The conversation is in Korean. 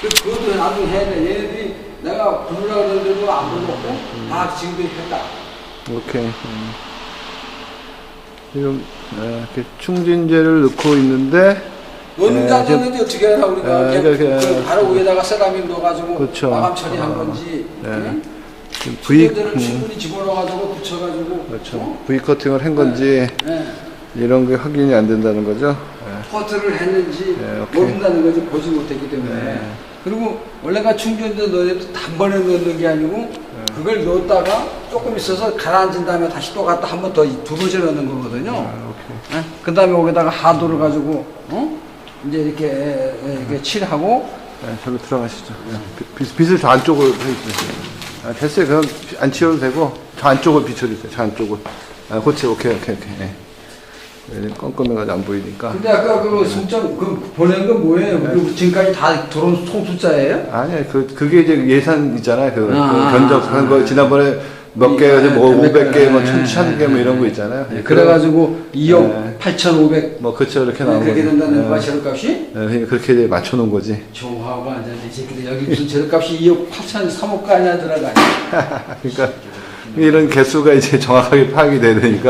그, 그것도 나도 해야 돼. 얘네들이 내가 부르라고 그러는데도 안 불렀고, 다 지금도 했다. 오케이. 음. 지금 예, 이렇게 충진제를 넣고 있는데 넣는지 예, 안 넣는지 어떻게 하나 우리가 예, 그 바로 위에다가 세라믹 넣어가지고 그렇죠. 마감 처리한 어, 건지 예. 응? 지금 V V 를 음, 충분히 집어넣어가지고 붙여가지고 그렇죠. 어? V 커팅을 한 건지 예. 이런 게 확인이 안 된다는 거죠. 예. 커트를 했는지. 모른다는 거지 보지 못했기 때문에 네. 그리고 원래가 충전도 넣어도 단번에 넣는 게 아니고 네. 그걸 넣었다가 조금 있어서 가라앉은 다음에 다시 또 갖다 한 번 더 두 번째 넣는 거거든요 아, 오케이. 그 다음에 거기다가 하도를 가지고 어? 이제 이렇게, 예, 이렇게 칠하고 네, 저로 들어가시죠. 빛, 빛을 저 안쪽으로 해주세요. 아, 됐어요. 그럼 안 치워도 되고, 저 안쪽을 비춰주세요. 저 안쪽을. 아, 그렇지. 오케이, 오케이, 오케이. 네. 네, 껌껌해가지고 안 보이니까. 근데 아까 그 송장 그 보낸 건 뭐예요? 네. 그 지금까지 다 들어온 총 숫자예요? 아니야, 그, 그게 이제 예산 있잖아요. 그, 아, 그 견적한 거, 지난번에 몇 개, 네, 뭐 네, 500개, 뭐 네, 1000개, 뭐 이런 거 있잖아요. 네, 그래가지고 2억 네. 8,500 뭐, 그쵸, 이렇게 나오고. 그렇게 된다는 네. 거야 재료값이? 네, 그러니까 그렇게 이제 맞춰놓은 거지. 정화가 안 되는데 새끼들 여기 무슨 재료값이 2억 8천 3억가 아니야 들어가니 그러니까, 이런 개수가 이제 정확하게 파악이 되니까.